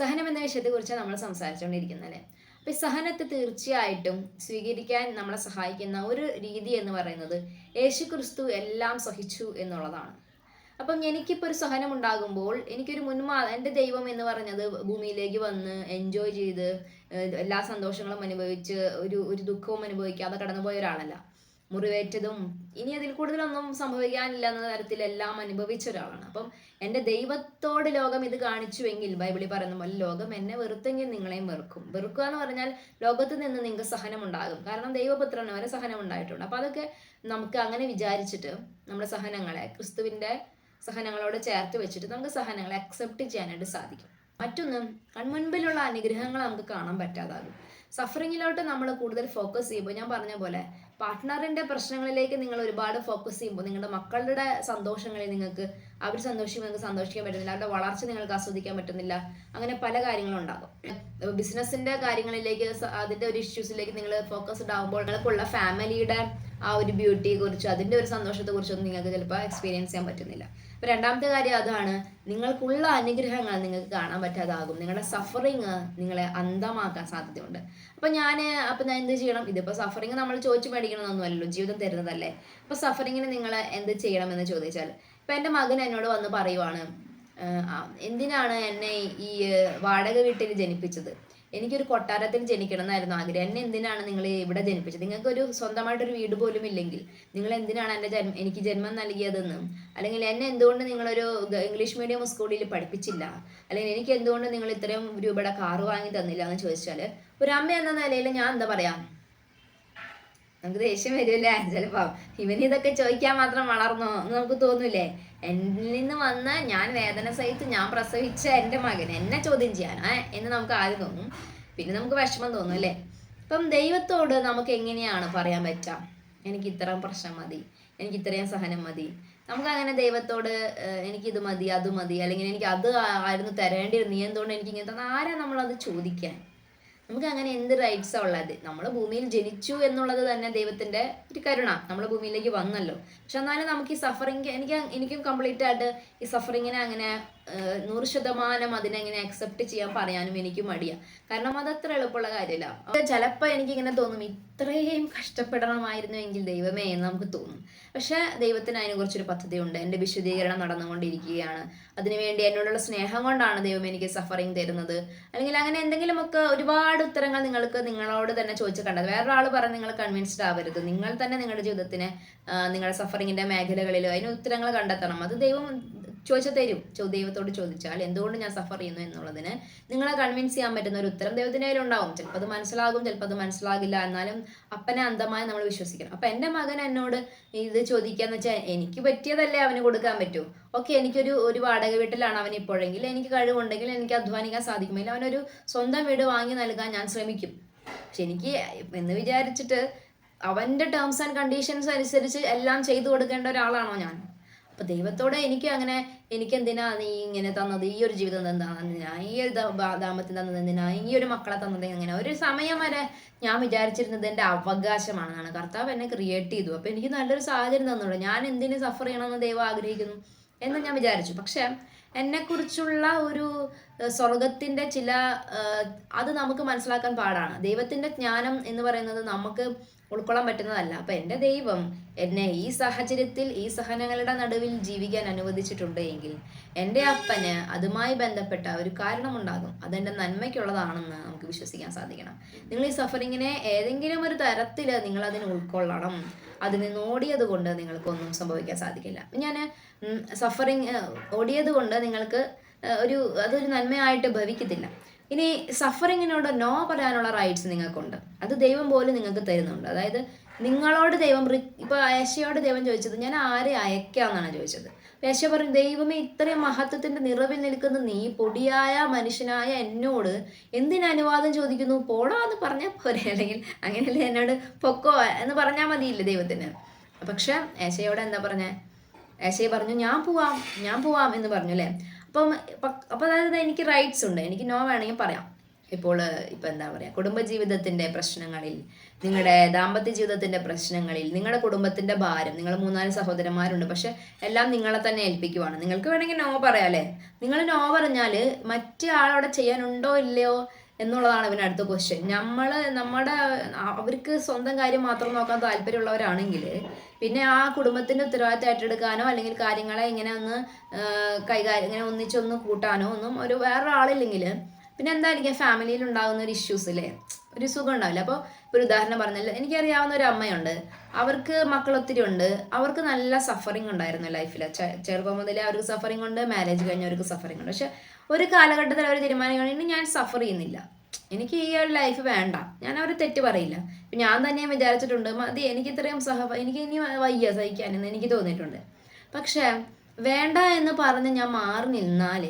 സഹനം എന്ന വിഷയത്തെക്കുറിച്ച് നമ്മൾ സംസാരിച്ചുകൊണ്ടിരിക്കുന്നത് അപ്പോൾ സഹനത്തെ തീർച്ചയായിട്ടും സ്വീകരിക്കാൻ നമ്മളെ സഹായിക്കുന്ന ഒരു രീതി എന്ന് പറയുന്നത് യേശു ക്രിസ്തു എല്ലാം സഹിച്ചു എന്നുള്ളതാണ്. അപ്പം എനിക്കിപ്പോൾ ഒരു സഹനം ഉണ്ടാകുമ്പോൾ എനിക്കൊരു മുൻമാ എന്റെ ദൈവം എന്ന് പറഞ്ഞത് ഭൂമിയിലേക്ക് വന്ന് എൻജോയ് ചെയ്ത് എല്ലാ സന്തോഷങ്ങളും അനുഭവിച്ച് ഒരു ഒരു ദുഃഖവും അനുഭവിക്കാതെ കടന്നുപോയ ഒരാളല്ല മുറിവേറ്റതും ഇനി അതിൽ കൂടുതലൊന്നും സംഭവിക്കാനില്ല എന്ന തരത്തിൽ എല്ലാം അനുഭവിച്ച ഒരാളാണ്. അപ്പം എന്റെ ദൈവത്തോട് ലോകം ഇത് കാണിച്ചുവെങ്കിൽ ബൈബിളിൽ പറയുന്ന പോലെ ലോകം എന്നെ വെറുത്തെങ്കിൽ നിങ്ങളെയും വെറുക്കും. വെറുക്കുക എന്ന് പറഞ്ഞാൽ ലോകത്ത് നിന്ന് നിങ്ങൾക്ക് സഹനം ഉണ്ടാകും കാരണം ദൈവപുത്രന് വരെ സഹനം ഉണ്ടായിട്ടുണ്ട് അപ്പം അതൊക്കെ നമുക്ക് അങ്ങനെ വിചാരിച്ചിട്ട് നമ്മുടെ സഹനങ്ങളെ ക്രിസ്തുവിന്റെ സഹനങ്ങളോട് ചേർത്ത് വെച്ചിട്ട് നമുക്ക് സഹനങ്ങളെ അക്സെപ്റ്റ് ചെയ്യാനായിട്ട് സാധിക്കും. മറ്റൊന്ന് കൺമുൻപിലുള്ള അനുഗ്രഹങ്ങൾ നമുക്ക് കാണാൻ പറ്റാതാകും. സഫറിങ്ങിലോട്ട് നമ്മൾ കൂടുതൽ ഫോക്കസ് ചെയ്യുമ്പോൾ ഞാൻ പറഞ്ഞ പോലെ പാർട്ട്ണറിന്റെ പ്രശ്നങ്ങളിലേക്ക് നിങ്ങൾ ഒരുപാട് ഫോക്കസ് ചെയ്യുമ്പോൾ നിങ്ങളുടെ മക്കളുടെ സന്തോഷങ്ങളിൽ നിങ്ങൾക്ക് അവർ സന്തോഷിക്കുമ്പോൾ നിങ്ങൾക്ക് സന്തോഷിക്കാൻ പറ്റുന്നില്ല. അവരുടെ വളർച്ച നിങ്ങൾക്ക് ആസ്വദിക്കാൻ പറ്റുന്നില്ല. അങ്ങനെ പല കാര്യങ്ങളും ഉണ്ടാകും ബിസിനസ്സിന്റെ കാര്യങ്ങളിലേക്ക് അതിന്റെ ഒരു ഇഷ്യൂസിലേക്ക് നിങ്ങൾ ഫോക്കസ്ഡ് ആകുമ്പോൾ നിങ്ങൾക്കുള്ള ഫാമിലിയുടെ ആ ഒരു ബ്യൂട്ടിയെ കുറിച്ച് അതിന്റെ ഒരു സന്തോഷത്തെ കുറിച്ചൊന്നും നിങ്ങൾക്ക് ചിലപ്പോൾ എക്സ്പീരിയൻസ് ചെയ്യാൻ പറ്റുന്നില്ല. അപ്പൊ രണ്ടാമത്തെ കാര്യം അതാണ് നിങ്ങൾക്കുള്ള അനുഗ്രഹങ്ങൾ നിങ്ങൾക്ക് കാണാൻ പറ്റാതാകും. നിങ്ങളുടെ സഫറിങ് നിങ്ങളെ അന്തമാക്കാൻ സാധ്യതയുണ്ട്. അപ്പൊ ഞാൻ അപ്പൊ ഞാൻ എന്ത് ചെയ്യണം? ഇതിപ്പോ സഫറിങ് നമ്മൾ ചോദിച്ചു മേടിക്കണമെന്നൊന്നുമല്ലല്ലോ ജീവിതം തരുന്നതല്ലേ? അപ്പൊ സഫറിങ്ങിന് നിങ്ങൾ എന്ത് ചെയ്യണമെന്ന് ചോദിച്ചാൽ ഇപ്പൊ എന്റെ മകൻ എന്നോട് വന്ന് പറയുവാണ് എന്തിനാണ് എന്നെ ഈ വാടക വീട്ടിൽ ജനിപ്പിച്ചത്? എനിക്കൊരു കൊട്ടാരത്തിൽ ജനിക്കണം എന്നായിരുന്നു ആഗ്രഹം. എന്നെ എന്തിനാണ് നിങ്ങൾ ഇവിടെ ജനിപ്പിച്ചത്? നിങ്ങൾക്ക് നിങ്ങൾക്കൊരു സ്വന്തമായിട്ടൊരു വീട് പോലും ഇല്ലെങ്കിൽ നിങ്ങൾ എന്തിനാണ് എന്റെ ജന്മ എനിക്ക് ജന്മം നൽകിയതെന്ന്? അല്ലെങ്കിൽ എന്നെ എന്തുകൊണ്ട് നിങ്ങളൊരു ഇംഗ്ലീഷ് മീഡിയം സ്കൂളിൽ പഠിപ്പിച്ചില്ല? അല്ലെങ്കിൽ എനിക്ക് എന്തുകൊണ്ട് നിങ്ങൾ ഇത്രയും രൂപയുടെ കാറ് വാങ്ങി തന്നില്ല എന്ന് ചോദിച്ചാൽ ഒരു അമ്മ എന്ന നിലയിൽ ഞാൻ എന്താ പറയാ നമുക്ക് ദേഷ്യം വരില്ലേ ചിലപ്പോ ഇവന് ഇതൊക്കെ ചോദിക്കാൻ മാത്രം വളർന്നോ എന്ന് നമുക്ക് തോന്നൂലേ? എന്നിൽ നിന്ന് വന്ന ഞാൻ വേദന സഹിച്ച് ഞാൻ പ്രസവിച്ച എന്റെ മകൻ എന്നെ ചോദ്യം ചെയ്യാനാ എന്ന് നമുക്ക് ആദ്യം തോന്നും. പിന്നെ നമുക്ക് വിഷമം തോന്നും അല്ലേ? ഇപ്പം ദൈവത്തോട് നമുക്ക് എങ്ങനെയാണ് പറയാൻ പറ്റുക എനിക്ക് ഇത്രയും പ്രശ്നം മതി. എനിക്ക് ഇത്രയും സഹനം മതി. നമുക്ക് അങ്ങനെ ദൈവത്തോട് എനിക്ക് ഇത് മതി അത് മതി അല്ലെങ്കിൽ എനിക്ക് അത് ആയിരുന്നു തരേണ്ടിയിരുന്നു നീ എന്തുകൊണ്ട് എനിക്ക് ഇങ്ങനെ തന്നെ? ആരാ നമ്മളത് ചോദിക്കാൻ? നമുക്ക് അങ്ങനെ എന്ത് റൈറ്റ്സാ ഉള്ളത്? നമ്മൾ ഭൂമിയിൽ ജനിച്ചു എന്നുള്ളത് തന്നെ ദൈവത്തിന്റെ ഒരു കരുണ. നമ്മൾ ഭൂമിയിലേക്ക് വന്നല്ലോ. പക്ഷെ എന്നാലും നമുക്ക് ഈ സഫറിങ് എനിക്ക് എനിക്കും കംപ്ലീറ്റ് ആയിട്ട് ഈ സഫറിങ്ങിനെ അങ്ങനെ നൂറ് ശതമാനം അതിനെങ്ങനെ അക്സെപ്റ്റ് ചെയ്യാൻ പറയാനും എനിക്ക് മടിയ. കാരണം അതത്ര എളുപ്പമുള്ള കാര്യമല്ല ചിലപ്പോൾ എനിക്കിങ്ങനെ തോന്നും ഇത്രയും കഷ്ടപ്പെടണമായിരുന്നു എങ്കിൽ ദൈവമേ എന്ന് നമുക്ക് തോന്നും. പക്ഷെ ദൈവത്തിന് അതിനെക്കുറിച്ചൊരു പദ്ധതിയുണ്ട്. എന്റെ വിശുദ്ധീകരണം നടന്നുകൊണ്ടിരിക്കുകയാണ്. അതിനുവേണ്ടി എന്നോടുള്ള സ്നേഹം കൊണ്ടാണ് ദൈവം എനിക്ക് സഫറിങ് തരുന്നത്. അല്ലെങ്കിൽ അങ്ങനെ എന്തെങ്കിലുമൊക്കെ ഒരുപാട് ഉത്തരങ്ങൾ നിങ്ങൾക്ക് നിങ്ങളോട് തന്നെ ചോദിച്ചു കണ്ടത് വേറൊരാൾ പറഞ്ഞ് നിങ്ങൾ കൺവിൻസ്ഡ് ആവരുത്. നിങ്ങൾ തന്നെ നിങ്ങളുടെ ജീവിതത്തിന് നിങ്ങളുടെ സഫറിങ്ങിന്റെ മേഖലകളിലോ അതിന് ഉത്തരങ്ങൾ കണ്ടെത്തണം. അത് ദൈവം ചോദിച്ചു തരും. ദൈവത്തോട് ചോദിച്ചാൽ എന്തുകൊണ്ട് ഞാൻ സഫർ ചെയ്യുന്നു എന്നുള്ളതിന് നിങ്ങളെ കൺവിൻസ് ചെയ്യാൻ പറ്റുന്ന ഒരു ഉത്തരം ദൈവത്തിന്റെ കയ്യിലുണ്ടാവും ചിലപ്പോൾ അത് മനസ്സിലാകും ചിലപ്പോൾ അത് മനസ്സിലാകില്ല. എന്നാലും അപ്പനെ അന്ധമായി നമ്മൾ വിശ്വസിക്കണം. അപ്പം എന്റെ മകൻ എന്നോട് ഇത് ചോദിക്കാന്ന് വെച്ചാൽ എനിക്ക് പറ്റിയതല്ലേ അവന് കൊടുക്കാൻ പറ്റൂ. ഓക്കെ എനിക്കൊരു ഒരു വാടക വീട്ടിലാണ് അവൻ ഇപ്പോഴെങ്കിൽ. എനിക്ക് കഴിവുണ്ടെങ്കിൽ എനിക്ക് അധ്വാനിക്കാൻ സാധിക്കുമെങ്കിൽ അവനൊരു സ്വന്തം വീട് വാങ്ങി നൽകാൻ ഞാൻ ശ്രമിക്കും. പക്ഷെ എനിക്ക് എന്ന് വിചാരിച്ചിട്ട് അവന്റെ ടേംസ് ആൻഡ് കണ്ടീഷൻസ് അനുസരിച്ച് എല്ലാം ചെയ്തു കൊടുക്കേണ്ട ഒരാളാണോ ഞാൻ? അപ്പൊ ദൈവത്തോടെ എനിക്ക് അങ്ങനെ എനിക്ക് എന്തിനാ നീ ഇങ്ങനെ തന്നത്? ഈ ഒരു ജീവിതം തന്നതിനാ ഈ ഒരു ദാമ്പത്യം തന്നത്? എന്തിനാ? ഈ ഒരു മക്കളെ തന്നത്? എങ്ങനെ ഒരു സമയം വരെ ഞാൻ വിചാരിച്ചിരുന്നത് എന്റെ അവകാശമാണെന്നാണ്. കർത്താവ് എന്നെ ക്രിയേറ്റ് ചെയ്തു. അപ്പൊ എനിക്ക് നല്ലൊരു സാഹചര്യം തന്നുള്ളൂ. ഞാൻ എന്തിനു സഫർ ചെയ്യണമെന്ന് ദൈവം ആഗ്രഹിക്കുന്നു എന്ന് ഞാൻ വിചാരിച്ചു. പക്ഷെ എന്നെക്കുറിച്ചുള്ള ഒരു സ്വർഗത്തിന്റെ ചില അത് നമുക്ക് മനസ്സിലാക്കാൻ പാടാണ്. ദൈവത്തിന്റെ ജ്ഞാനം എന്ന് പറയുന്നത് നമുക്ക് ഉൾക്കൊള്ളാൻ പറ്റുന്നതല്ല. അപ്പൊ എന്റെ ദൈവം എന്നെ ഈ സാഹചര്യത്തിൽ ഈ സഹനങ്ങളുടെ നടുവിൽ ജീവിക്കാൻ അനുവദിച്ചിട്ടുണ്ട് എങ്കിൽ എന്റെ അപ്പന് അതുമായി ബന്ധപ്പെട്ട ഒരു കാരണമുണ്ടാകും. അതെന്റെ നന്മയ്ക്കുള്ളതാണെന്ന് നമുക്ക് വിശ്വസിക്കാൻ സാധിക്കണം. നിങ്ങൾ ഈ സഫറിങ്ങിനെ ഏതെങ്കിലും ഒരു തരത്തിൽ നിങ്ങൾ അതിനെ ഉൾക്കൊള്ളണം. അതിൽ നിന്ന് ഓടിയത് കൊണ്ട് നിങ്ങൾക്കൊന്നും സംഭവിക്കാൻ സാധിക്കില്ല. ഞാൻ സഫറിങ് ഓടിയത് കൊണ്ട് നിങ്ങൾക്ക് ഒരു അതൊരു നന്മയായിട്ട് ഭവിക്കത്തില്ല. ഇനി സഫറിങ്ങിനോട് നോ പറയാനുള്ള റൈറ്റ്സ് നിങ്ങൾക്കുണ്ട്. അത് ദൈവം പോലും നിങ്ങൾക്ക് തരുന്നുണ്ട്. അതായത് നിങ്ങളോട് ദൈവം ഇപ്പൊ ഏശയോട് ദൈവം ചോദിച്ചത് ഞാൻ ആരെ അയക്കാന്നാണ് ചോദിച്ചത്? ഏശ പറഞ്ഞു ദൈവമേ ഇത്രയും മഹത്വത്തിന്റെ നിറവിൽ നിൽക്കുന്ന നീ പൊടിയായ മനുഷ്യനായ എന്നോട് എന്തിന് അനുവാദം ചോദിക്കുന്നു? പോടാ എന്ന് പറഞ്ഞാൽ പോരെ. അല്ലെങ്കിൽ അങ്ങനെയല്ലേ എന്നോട് പൊക്കോ എന്ന് പറഞ്ഞാൽ മതിയില്ലേ ദൈവത്തിന്? പക്ഷെ ഏശയോട് എന്താ പറഞ്ഞേ? ഏശയെ പറഞ്ഞു ഞാൻ പോവാം ഞാൻ പോവാം എന്ന് പറഞ്ഞു അല്ലേ? അപ്പം അപ്പോൾ അപ്പം അതായത് എനിക്ക് റൈറ്റ്സ് ഉണ്ട്. എനിക്ക് നോ വേണമെങ്കിൽ പറയാം. ഇപ്പോൾ ഇപ്പം എന്താ പറയുക കുടുംബജീവിതത്തിന്റെ പ്രശ്നങ്ങളിൽ നിങ്ങളുടെ ദാമ്പത്യ ജീവിതത്തിന്റെ പ്രശ്നങ്ങളിൽ നിങ്ങളുടെ കുടുംബത്തിന്റെ ഭാരം നിങ്ങൾ മൂന്നാൽ സഹോദരന്മാരുണ്ട് പക്ഷെ എല്ലാം നിങ്ങളെ തന്നെ ഏൽപ്പിക്കുവാണ്. നിങ്ങൾക്ക് വേണമെങ്കിൽ നോ പറയാം അല്ലേ? നിങ്ങൾ നോ പറഞ്ഞാൽ മറ്റേ ആളവിടെ ചെയ്യാനുണ്ടോ ഇല്ലയോ? എന്നുള്ളതാണ് ഇവന് അടുത്ത ക്വസ്റ്റ്യൻ നമ്മൾ നമ്മുടെ അവർക്ക് സ്വന്തം കാര്യം മാത്രം നോക്കാൻ താല്പര്യമുള്ളവരാണെങ്കിൽ പിന്നെ ആ കുടുംബത്തിന്റെ ഉത്തരവാദിത്തം ഏറ്റെടുക്കാനോ അല്ലെങ്കിൽ കാര്യങ്ങളെ ഇങ്ങനെ ഒന്ന് കൈകാര്യം ഇങ്ങനെ ഒന്നിച്ചൊന്ന് കൂട്ടാനോ ഒന്നും ഒരു വേറൊരാളില്ലെങ്കിൽ പിന്നെ എന്തായിരിക്കും ഫാമിലിയിൽ ഉണ്ടാകുന്ന ഒരു ഇഷ്യൂസ് അല്ലേ ഒരു സുഖം ഉണ്ടാവില്ല അപ്പോൾ ഒരു ഉദാഹരണം പറഞ്ഞല്ലോ എനിക്കറിയാവുന്ന ഒരു അമ്മയുണ്ട്. അവർക്ക് മക്കൾ ഒത്തിരി ഉണ്ട്. അവർക്ക് നല്ല സഫറിങ് ഉണ്ടായിരുന്നു ലൈഫിൽ ചെറുപ്പം മുതലേ അവർക്ക് സഫറിങ് ഉണ്ട്. മാരേജ് കഴിഞ്ഞവർക്ക് സഫറിങ് ഉണ്ട്. പക്ഷെ ഒരു കാലഘട്ടത്തിൽ അവർ തീരുമാനം കഴിഞ്ഞു ഞാൻ സഫർ ചെയ്യുന്നില്ല. എനിക്ക് ഈ ഒരു ലൈഫ് വേണ്ട. ഞാൻ അവരെ തെറ്റ് പറയില്ല. ഞാൻ തന്നെ വിചാരിച്ചിട്ടുണ്ട് മതി എനിക്ക് ഇത്രയും സഹ എനിക്ക് ഇനി വയ്യ സഹിക്കാനെന്ന് എനിക്ക് തോന്നിയിട്ടുണ്ട്. പക്ഷേ വേണ്ട എന്ന് പറഞ്ഞ് ഞാൻ മാറി നിന്നാൽ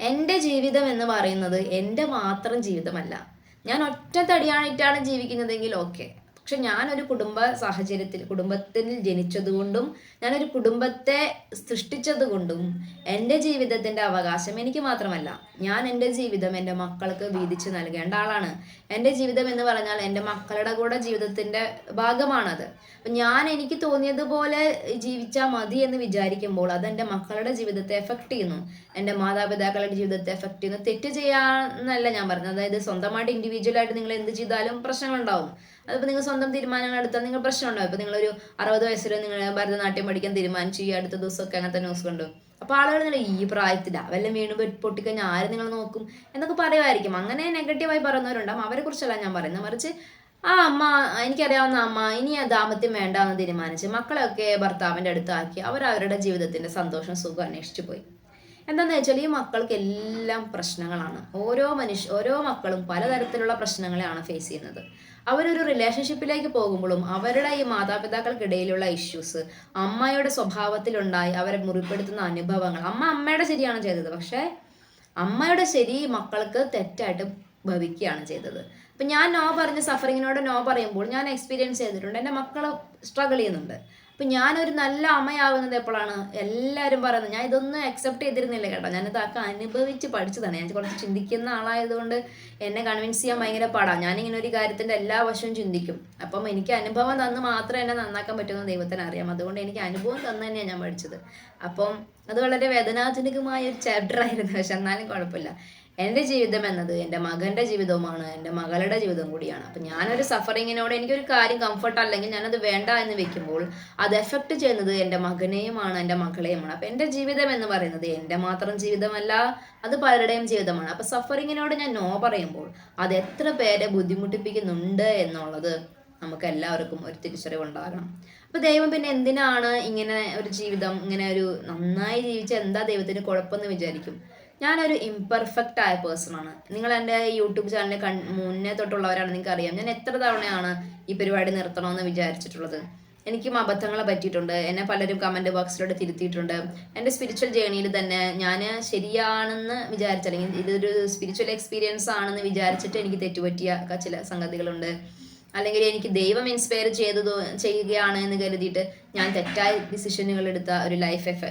എന്റെ ജീവിതം എന്ന് പറയുന്നത് എന്റെ മാത്രം ജീവിതമല്ല. ഞാൻ ഒറ്റ തടിയാണിട്ടാണ് ജീവിക്കുന്നതെങ്കിൽ ഓക്കെ. പക്ഷെ ഞാനൊരു കുടുംബ സാഹചര്യത്തിൽ കുടുംബത്തിൽ ജനിച്ചതുകൊണ്ടും ഞാനൊരു കുടുംബത്തെ സൃഷ്ടിച്ചതുകൊണ്ടും എന്റെ ജീവിതത്തിന്റെ അവകാശം എനിക്ക് മാത്രമല്ല. ഞാൻ എന്റെ ജീവിതം എന്റെ മക്കൾക്ക് വീതിച്ച് നൽകേണ്ട ആളാണ്. എന്റെ ജീവിതം എന്ന് പറഞ്ഞാൽ എന്റെ മക്കളുടെ കൂടെ ജീവിതത്തിന്റെ ഭാഗമാണത്. ഞാൻ എനിക്ക് തോന്നിയതുപോലെ ജീവിച്ചാൽ മതി എന്ന് വിചാരിക്കുമ്പോൾ അത് എന്റെ മക്കളുടെ ജീവിതത്തെ എഫക്റ്റ് ചെയ്യുന്നു. എന്റെ മാതാപിതാക്കളുടെ ജീവിതത്തെ എഫക്റ്റ് ചെയ്യുന്നു. തെറ്റ് ചെയ്യാന്നല്ല ഞാൻ പറഞ്ഞത്. അതായത് സ്വന്തമായിട്ട് ഇൻഡിവിജ്വലായിട്ട് നിങ്ങൾ എന്ത് ചെയ്താലും പ്രശ്നങ്ങളുണ്ടാവും. അതിപ്പോൾ നിങ്ങൾ സ്വന്തം തീരുമാനങ്ങൾ എടുത്താൽ നിങ്ങൾ പ്രശ്നമുണ്ടാവും. ഇപ്പോൾ നിങ്ങളൊരു അറുപത് വയസ്സിൽ നിങ്ങൾ ഭരതനാട്യം പഠിക്കാൻ തീരുമാനിച്ചു. ഈ അടുത്ത ദിവസമൊക്കെ അങ്ങനത്തെ ന്യൂസ് കണ്ടു. അപ്പോൾ ആളുകൾ നിങ്ങൾ ഈ പ്രായത്തിൽ വല്ല വീണ് പൊട്ടിക്കഴിഞ്ഞാൽ ആര് നിങ്ങൾ നോക്കും? എന്നൊക്കെ പറയുമായിരിക്കും. അങ്ങനെ നെഗറ്റീവായി പറയുന്നവരുണ്ടാവും. അവരെ കുറിച്ചല്ല ഞാൻ പറയുന്നത്. മറിച്ച് ആ അമ്മ എനിക്കറിയാവുന്ന അമ്മ ഇനി ആ ദാമ്പത്യം വേണ്ട എന്ന് തീരുമാനിച്ച് മക്കളെയൊക്കെ ഭർത്താവിന്റെ അടുത്താക്കി അവർ അവരുടെ ജീവിതത്തിന്റെ സന്തോഷം സുഖം അന്വേഷിച്ചു പോയി. എന്താണെന്ന് വെച്ചാൽ ഈ മക്കൾക്ക് എല്ലാം പ്രശ്നങ്ങളാണ്. ഓരോ മനുഷ്യ ഓരോ മക്കളും പലതരത്തിലുള്ള പ്രശ്നങ്ങളെയാണ് ഫേസ് ചെയ്യുന്നത്. അവരൊരു റിലേഷൻഷിപ്പിലേക്ക് പോകുമ്പോഴും അവരുടെ ഈ മാതാപിതാക്കൾക്കിടയിലുള്ള ഇഷ്യൂസ് അമ്മയുടെ സ്വഭാവത്തിലുണ്ടായി അവരെ മുറിപ്പെടുത്തുന്ന അനുഭവങ്ങൾ അമ്മ അമ്മയുടെ ശരിയാണ് ചെയ്തത്. പക്ഷേ അമ്മയുടെ ശരി മക്കൾക്ക് തെറ്റായിട്ട് ഭവിക്കുകയാണ് ചെയ്തത്. അപ്പം ഞാൻ നോ പറഞ്ഞ സഫറിങ്ങിനോട് നോ പറയുമ്പോൾ ഞാൻ എക്സ്പീരിയൻസ് ചെയ്തിട്ടുണ്ട്. എന്റെ മക്കൾ സ്ട്രഗിൾ ചെയ്യുന്നുണ്ട്. അപ്പം ഞാനൊരു നല്ല അമ്മയാവുന്നത് എപ്പോഴാണ് എല്ലാവരും പറയുന്നത്. ഞാൻ ഇതൊന്നും അക്സെപ്റ്റ് ചെയ്തിരുന്നില്ല കേട്ടോ. ഞാനിത് ആക്കെ അനുഭവിച്ച് പഠിച്ചതാണ്. ഞാൻ കുറച്ച് ചിന്തിക്കുന്ന ആളായതുകൊണ്ട് എന്നെ കൺവിൻസ് ചെയ്യാൻ ഭയങ്കര പാടാണ് ഞാനിങ്ങനെ ഒരു കാര്യത്തിന്റെ എല്ലാ വശവും ചിന്തിക്കും. അപ്പം എനിക്ക് അനുഭവം തന്ന് മാത്രമേ എന്നെ നന്നാക്കാൻ പറ്റുമെന്ന് ദൈവത്തിന് അറിയാം. അതുകൊണ്ട് എനിക്ക് അനുഭവം തന്നു തന്നെയാണ് ഞാൻ പഠിച്ചത്. അപ്പം അത് വളരെ വേദനാജനകമായ ഒരു ചാപ്റ്റർ ആയിരുന്നു. പക്ഷെ എന്നാലും കുഴപ്പമില്ല. എന്റെ ജീവിതം എന്നത് എന്റെ മകന്റെ ജീവിതവുമാണ് എന്റെ മകളുടെ ജീവിതം കൂടിയാണ്. അപ്പം ഞാനൊരു സഫറിങ്ങിനോട് എനിക്കൊരു കാര്യം കംഫർട്ട് അല്ലെങ്കിൽ ഞാനത് വേണ്ട എന്ന് വെക്കുമ്പോൾ അത് എഫക്റ്റ് ചെയ്യുന്നത് എന്റെ മകനെയുമാണ് എന്റെ മകളെയുമാണ്. അപ്പം എന്റെ ജീവിതം എന്ന് പറയുന്നത് എന്റെ മാത്രം ജീവിതമല്ല അത് പലരുടെയും ജീവിതമാണ്. അപ്പം സഫറിങ്ങിനോട് ഞാൻ നോ പറയുമ്പോൾ അത് എത്ര പേരെ ബുദ്ധിമുട്ടിപ്പിക്കുന്നുണ്ട് എന്നുള്ളത് നമുക്ക് എല്ലാവർക്കും ഒരു തിരിച്ചറിവുണ്ടാകണം അപ്പോൾ ദൈവം പിന്നെ എന്തിനാണ് ഇങ്ങനെ ഒരു ജീവിതം ഇങ്ങനെ ഒരു നന്നായി ജീവിച്ച എന്താ ദൈവത്തിന് കുഴപ്പമെന്ന് വിചാരിക്കും? ഞാനൊരു ഇംപെർഫെക്റ്റ് ആയ പേഴ്സണാണ് നിങ്ങൾ എന്റെ യൂട്യൂബ് ചാനലിൽ കൺ മുന്നേ തൊട്ടുള്ളവരാണ് നിങ്ങൾക്ക് അറിയാം ഞാൻ എത്ര തവണയാണ് ഈ പരിപാടി നിർത്തണമെന്ന് വിചാരിച്ചിട്ടുള്ളത്? എനിക്കും അബദ്ധങ്ങൾ പറ്റിയിട്ടുണ്ട്. എന്നെ പലരും കമന്റ് ബോക്സിലൂടെ തിരുത്തിയിട്ടുണ്ട്. എന്റെ സ്പിരിച്വൽ ജേണിയിൽ തന്നെ ഞാൻ ശരിയാണെന്ന് വിചാരിച്ച അല്ലെങ്കിൽ ഇതൊരു സ്പിരിച്വൽ എക്സ്പീരിയൻസ് ആണെന്ന് വിചാരിച്ചിട്ട് എനിക്ക് തെറ്റുപറ്റിയ ചില സംഗതികളുണ്ട്. അല്ലെങ്കിൽ എനിക്ക് ദൈവം ഇൻസ്പയർ ചെയ്തതോ ചെയ്യുകയാണ് എന്ന് കരുതിയിട്ട് ഞാൻ തെറ്റായ ഡിസിഷനുകൾ എടുത്ത ഒരു ലൈഫ് എഫ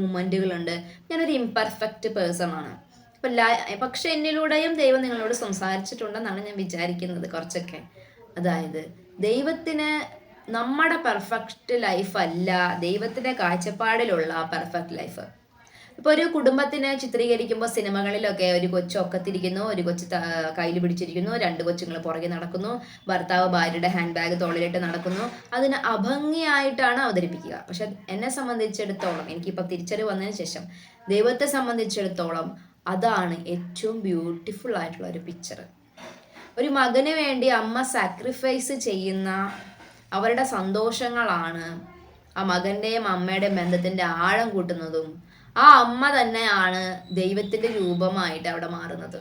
മൂമെന്റുകളുണ്ട് ഞാനൊരു ഇംപെർഫെക്റ്റ് പേഴ്സൺ ആണ്. അപ്പം പക്ഷെ എന്നിലൂടെയും ദൈവം നിങ്ങളോട് സംസാരിച്ചിട്ടുണ്ടെന്നാണ് ഞാൻ വിചാരിക്കുന്നത് കുറച്ചൊക്കെ. അതായത് ദൈവത്തിന് നമ്മുടെ പെർഫെക്റ്റ് ലൈഫ് അല്ല ദൈവത്തിന്റെ കാഴ്ചപ്പാടിലുള്ള പെർഫെക്റ്റ് ലൈഫ് ഇപ്പോൾ ഒരു കുടുംബത്തിനെ ചിത്രീകരിക്കുമ്പോൾ സിനിമകളിലൊക്കെ ഒരു കൊച്ചു ഒക്കത്തിരിക്കുന്നു ഒരു കൊച്ചു കയ്യിൽ പിടിച്ചിരിക്കുന്നു രണ്ട് കൊച്ചുങ്ങൾ പുറകെ നടക്കുന്നു ഭർത്താവ് ഭാര്യയുടെ ഹാൻഡ് ബാഗ് തോളിലിട്ട് നടക്കുന്നു. അതിന് അഭംഗിയായിട്ടാണ് അവതരിപ്പിക്കുക. പക്ഷെ എന്നെ സംബന്ധിച്ചിടത്തോളം എനിക്കിപ്പോൾ തിരിച്ചറിവ് വന്നതിന് ശേഷം ദൈവത്തെ സംബന്ധിച്ചിടത്തോളം അതാണ് ഏറ്റവും ബ്യൂട്ടിഫുൾ ആയിട്ടുള്ള ഒരു പിക്ചർ ഒരു മകന് വേണ്ടി അമ്മ സാക്രിഫൈസ് ചെയ്യുന്ന അവരുടെ സന്തോഷങ്ങളാണ് ആ മകന്റെയും അമ്മയുടെയും ബന്ധത്തിന്റെ ആഴം കൂട്ടുന്നതും ആ അമ്മ തന്നെയാണ് ദൈവത്തിന്റെ രൂപമായിട്ട് അവിടെ മാറുന്നത്.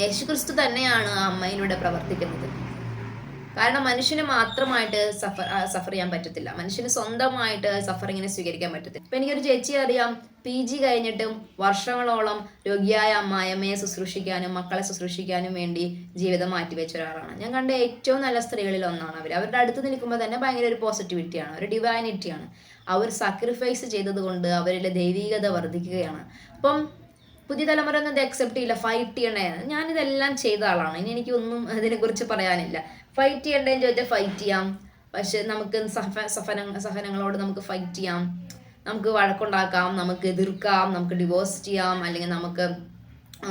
യേശുക്രിസ്തു തന്നെയാണ് ആ അമ്മയിലൂടെ പ്രവർത്തിക്കുന്നത്. കാരണം മനുഷ്യന് മാത്രമായിട്ട് സഫർ സഫർ ചെയ്യാൻ പറ്റത്തില്ല. മനുഷ്യന് സ്വന്തമായിട്ട് സഫറിങ്ങിനെ സ്വീകരിക്കാൻ പറ്റത്തില്ല. ഇപ്പൊ എനിക്കൊരു ചേച്ചി അറിയാം. പി ജി കഴിഞ്ഞിട്ടും വർഷങ്ങളോളം രോഗിയായ അമ്മായമ്മയെ ശുശ്രൂഷിക്കാനും മക്കളെ ശുശ്രൂഷിക്കാനും വേണ്ടി ജീവിതം മാറ്റിവെച്ച ഒരാളാണ്. ഞാൻ കണ്ട ഏറ്റവും നല്ല സ്ത്രീകളിൽ ഒന്നാണ് അവർ അവരുടെ അടുത്ത് നിൽക്കുമ്പോൾ തന്നെ ഭയങ്കര ഒരു പോസിറ്റിവിറ്റിയാണ് ഒരു ഡിവൈനിറ്റിയാണ് അവർ സാക്രിഫൈസ് ചെയ്തത് കൊണ്ട് അവരിലെ ദൈവീകത വർദ്ധിക്കുകയാണ്. അപ്പം പുതിയ തലമുറ ഒന്നും ഇത് അക്സെപ്റ്റ് ചെയ്യില്ല. ഫൈറ്റ് ചെയ്യണേ ഞാനിതെല്ലാം ചെയ്ത ആളാണ്. ഇനി എനിക്കൊന്നും അതിനെക്കുറിച്ച് പറയാനില്ല. ഫൈറ്റ് ചെയ്യണ്ടേന്ന് ചോദിച്ചാൽ ഫൈറ്റ് ചെയ്യാം. പക്ഷെ നമുക്ക് സഹ സഹന സഹനങ്ങളോട് നമുക്ക് ഫൈറ്റ് ചെയ്യാം. നമുക്ക് വഴക്കുണ്ടാക്കാം നമുക്ക് എതിർക്കാം നമുക്ക് ഡിവോഴ്സ് ചെയ്യാം അല്ലെങ്കിൽ നമുക്ക്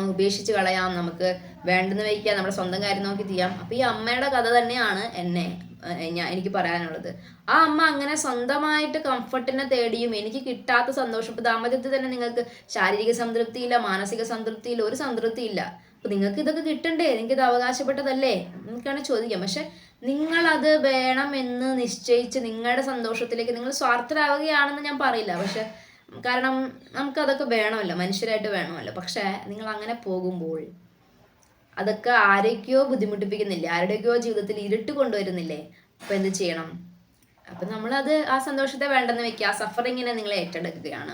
ഉപേക്ഷിച്ച് കളയാം നമുക്ക് വേണ്ടെന്ന് വയ്ക്കാം നമ്മുടെ സ്വന്തം കാര്യം നോക്കി ചെയ്യാം. അപ്പോൾ ഈ അമ്മയുടെ കഥ തന്നെയാണ് എന്നെ. ഞാൻ എനിക്ക് പറയാനുള്ളത്. ആ അമ്മ അങ്ങനെ സ്വന്തമായിട്ട് കംഫർട്ടിനെ തേടിയും എനിക്ക് കിട്ടാത്ത സന്തോഷം. ഇപ്പൊ ദാമ്പത്യത്തിൽ തന്നെ നിങ്ങൾക്ക് ശാരീരിക സംതൃപ്തിയില്ല മാനസിക സംതൃപ്തിയില്ല ഒരു സംതൃപ്തിയില്ല. അപ്പൊ നിങ്ങൾക്ക് ഇതൊക്കെ കിട്ടണ്ടേ? എനിക്ക് ഇത് അവകാശപ്പെട്ടതല്ലേ? എന്നൊക്കെയാണ് ചോദിക്കാം പക്ഷെ നിങ്ങളത് വേണമെന്ന് നിശ്ചയിച്ച് നിങ്ങളുടെ സന്തോഷത്തിലേക്ക് നിങ്ങൾ സ്വാർത്ഥരാവുകയാണെന്ന് ഞാൻ പറയില്ല. പക്ഷെ കാരണം നമുക്കതൊക്കെ വേണമല്ലോ. മനുഷ്യരായിട്ട് വേണമല്ലോ. പക്ഷേ നിങ്ങൾ അങ്ങനെ പോകുമ്പോൾ അതൊക്കെ ആരൊക്കെയോ ബുദ്ധിമുട്ടിപ്പിക്കുന്നില്ലേ? ആരുടെയൊക്കെയോ ജീവിതത്തിൽ ഇരുട്ട് കൊണ്ടുവരുന്നില്ലേ? അപ്പൊ എന്ത് ചെയ്യണം? അപ്പൊ നമ്മളത് ആ സന്തോഷത്തെ വേണ്ടെന്ന് വെക്കുക. ആ സഫറിങ്ങിനെ നിങ്ങൾ ഏറ്റെടുക്കുകയാണ്.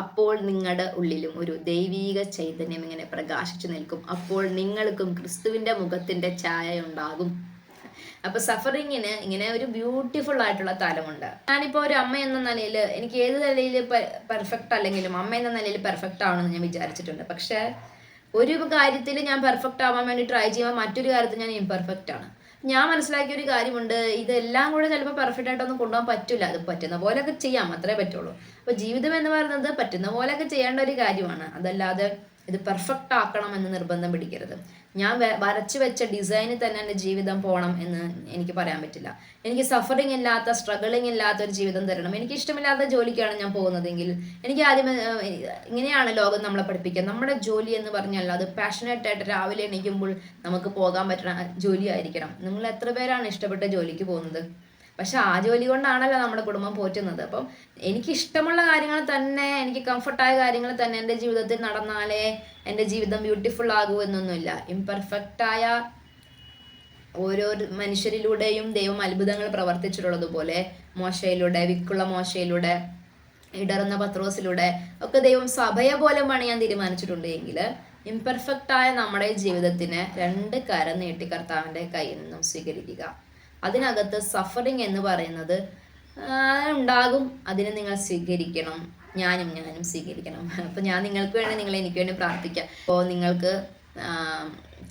അപ്പോൾ നിങ്ങളുടെ ഉള്ളിലും ഒരു ദൈവീക ചൈതന്യം ഇങ്ങനെ പ്രകാശിച്ചു നിൽക്കും. അപ്പോൾ നിങ്ങൾക്കും ക്രിസ്തുവിന്റെ മുഖത്തിന്റെ ഛായ ഉണ്ടാകും അപ്പൊ സഫറിങ്ങിന് ഇങ്ങനെ ഒരു ബ്യൂട്ടിഫുൾ ആയിട്ടുള്ള തലമുണ്ട്. ഞാനിപ്പോ ഒരു അമ്മ എന്ന നിലയിൽ എനിക്ക് ഏത് നിലയിൽ പെർഫെക്റ്റ് അല്ലെങ്കിലും അമ്മ എന്ന നിലയിൽ പെർഫെക്റ്റ് ആവണമെന്ന് ഞാൻ വിചാരിച്ചിട്ടുണ്ട്. പക്ഷെ ഒരു കാര്യത്തിൽ ഞാൻ പെർഫെക്റ്റ് ആവാൻ വേണ്ടി ട്രൈ ചെയ്യുമ്പോൾ മറ്റൊരു കാര്യത്തിൽ ഞാൻ ഇംപെർഫെക്റ്റ് ആണ്. ഞാൻ മനസ്സിലാക്കിയ ഒരു കാര്യമുണ്ട് ഇതെല്ലാം കൂടെ ചിലപ്പോൾ പെർഫെക്റ്റ് ആയിട്ടൊന്നും കൊണ്ടുപോകാൻ പറ്റില്ല. അത് പറ്റുന്ന പോലെയൊക്കെ ചെയ്യാം അത്രേ പറ്റുള്ളൂ. അപ്പൊ ജീവിതം എന്ന് പറയുന്നത് പറ്റുന്ന പോലെയൊക്കെ ചെയ്യേണ്ട ഒരു കാര്യമാണ്. അതല്ലാതെ ഇത് പെർഫെക്റ്റ് ആക്കണം എന്ന് നിർബന്ധം പിടിക്കരുത്. ഞാൻ വരച്ചു വെച്ച ഡിസൈനിൽ തന്നെ എന്റെ ജീവിതം പോകണം എന്ന് എനിക്ക് പറയാൻ പറ്റില്ല. എനിക്ക് സഫറിങ് ഇല്ലാത്ത സ്ട്രഗിളിങ് ഇല്ലാത്ത ഒരു ജീവിതം തരണം. എനിക്ക് ഇഷ്ടമില്ലാത്ത ജോലിക്കാണ് ഞാൻ പോകുന്നതെങ്കിൽ എനിക്ക് ആദ്യം ഇങ്ങനെയാണ് ലോകം നമ്മളെ പഠിപ്പിക്കുക. നമ്മുടെ ജോലി എന്ന് പറഞ്ഞാൽ അത് പാഷനേറ്റ് ആയിട്ട് രാവിലെ എണീക്കുമ്പോൾ നമുക്ക് പോകാൻ പറ്റുന്ന ജോലി ആയിരിക്കണം. നിങ്ങൾ എത്ര പേരാണ് ഇഷ്ടപ്പെട്ട ജോലിക്ക് പോകുന്നത്? പക്ഷെ ആ ജോലി കൊണ്ടാണല്ലോ നമ്മുടെ കുടുംബം പോറ്റുന്നത്. അപ്പം എനിക്ക് ഇഷ്ടമുള്ള കാര്യങ്ങൾ തന്നെ എനിക്ക് കംഫർട്ടായ കാര്യങ്ങൾ തന്നെ എന്റെ ജീവിതത്തിൽ നടന്നാലേ എന്റെ ജീവിതം ബ്യൂട്ടിഫുൾ ആകൂ എന്നൊന്നുമില്ല. ഇംപെർഫെക്റ്റായ ഓരോ മനുഷ്യരിലൂടെയും ദൈവം അത്ഭുതങ്ങൾ പ്രവർത്തിച്ചിട്ടുള്ളതുപോലെ മോശയിലൂടെ വിക്കുള്ള മോശയിലൂടെ ഇടറുന്ന പത്രോസിലൂടെ ഒക്കെ ദൈവം സഭയെ പോലെ പണിയാൻ തീരുമാനിച്ചിട്ടുണ്ട് എങ്കിൽ ഇംപെർഫെക്റ്റ് ആയ നമ്മുടെ ജീവിതത്തിന് രണ്ട് കരം നീട്ടി കർത്താവിന്റെ കയ്യിൽ നിന്നും സ്വീകരിക്കുക. അതിനകത്ത് സഫറിങ് എന്ന് പറയുന്നത് ഉണ്ടാകും. അതിനെ നിങ്ങൾ സ്വീകരിക്കണം. ഞാനും ഞാനും സ്വീകരിക്കണം. അപ്പോൾ ഞാൻ നിങ്ങൾക്ക് വേണ്ടി നിങ്ങൾ എനിക്ക് വേണ്ടി പ്രാർത്ഥിക്കാം. അപ്പോൾ നിങ്ങൾക്ക്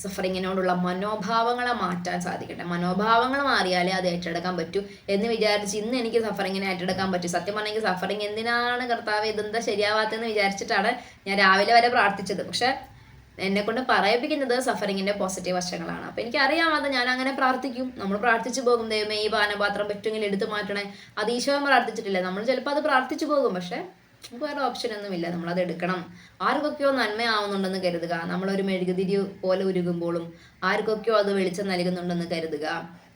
സഫറിങ്ങിനോടുള്ള മനോഭാവങ്ങളെ മാറ്റാൻ സാധിക്കട്ടെ. മനോഭാവങ്ങൾ മാറിയാലേ അത് ഏറ്റെടുക്കാൻ പറ്റൂ എന്ന് വിചാരിച്ച് ഇന്ന് എനിക്ക് സഫറിങ്ങിനെ ഏറ്റെടുക്കാൻ പറ്റും. സത്യം പറഞ്ഞെങ്കിൽ സഫറിങ് എന്തിനാണ് കർത്താവ്? ഇതെന്താ ശരിയാവാത്തെന്ന് വിചാരിച്ചിട്ടാണ് ഞാൻ രാവിലെ വരെ പ്രാർത്ഥിച്ചത്. പക്ഷെ എന്നെ കൊണ്ട് പറയിപ്പിക്കുന്നത് സഫറിങ്ങിന്റെ പോസിറ്റീവ് വശങ്ങളാണ്. അപ്പൊ എനിക്കറിയാം അത് ഞാൻ അങ്ങനെ പ്രാർത്ഥിക്കും. നമ്മൾ പ്രാർത്ഥിച്ചു പോകും ദൈവമേ ഈ പാനപാത്രം പറ്റുമെങ്കിൽ എടുത്തു മാറ്റണേ. അത് ഈശോയും പ്രാർത്ഥിച്ചിട്ടില്ല നമ്മൾ ചിലപ്പോൾ അത് പ്രാർത്ഥിച്ചു പോകും പക്ഷെ നമുക്ക് വേറെ ഓപ്ഷൻ നമ്മൾ അത് എടുക്കണം. ആർക്കൊക്കെയോ നന്മയാവുന്നുണ്ടെന്ന് കരുതുക. നമ്മളൊരു മെഴുകുതിരി പോലെ ഉരുകുമ്പോഴും ആർക്കൊക്കെയോ അത് വെളിച്ചം നൽകുന്നുണ്ടെന്ന് കരുതുക.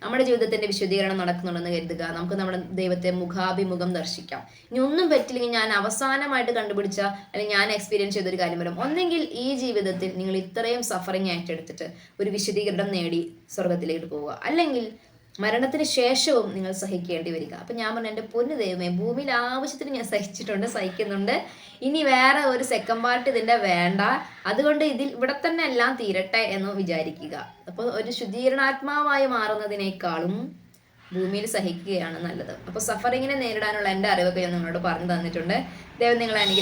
നമ്മുടെ ജീവിതത്തിന്റെ വിശദീകരണം നടക്കുന്നുണ്ടെന്ന് കരുതുക. നമുക്ക് നമ്മുടെ ദൈവത്തെ മുഖാഭിമുഖം ദർശിക്കാം. ഇനി ഒന്നും പറ്റില്ലെങ്കിൽ ഞാൻ അവസാനമായിട്ട് കണ്ടുപിടിച്ച അല്ലെങ്കിൽ ഞാൻ എക്സ്പീരിയൻസ് ചെയ്തൊരു കാര്യം വരും. ഒന്നെങ്കിൽ ഈ ജീവിതത്തിൽ നിങ്ങൾ ഇത്രയും സഫറിങ് ഏറ്റെടുത്തിട്ട് ഒരു വിശദീകരണം നേടി സ്വർഗത്തിലേക്ക് പോവുക. അല്ലെങ്കിൽ മരണത്തിന് ശേഷവും നിങ്ങൾ സഹിക്കേണ്ടി വരിക. അപ്പൊ ഞാൻ പറഞ്ഞു എന്റെ പൊന്നു ദൈവമേ ഭൂമിയിൽ ആവശ്യത്തിന് ഞാൻ സഹിച്ചിട്ടുണ്ട് സഹിക്കുന്നുണ്ട്. ഇനി വേറെ ഒരു സെക്കൻഡ് പാർട്ട് ഇതിന്റെ വേണ്ട. അതുകൊണ്ട് ഇതിൽ ഇവിടെ തന്നെ എല്ലാം തീരട്ടെ എന്ന് വിചാരിക്കുക. അപ്പോൾ ഒരു ശുദ്ധീകരണാത്മാവായി മാറുന്നതിനേക്കാളും ഭൂമിയിൽ സഹിക്കുകയാണ് നല്ലത്. അപ്പോൾ സഫറിങ്ങിനെ നേരിടാനുള്ള എന്റെ അറിവൊക്കെ ഞാൻ നിങ്ങളോട് പറഞ്ഞു തന്നിട്ടുണ്ട്. ദൈവം നിങ്ങളെ എനിക്ക്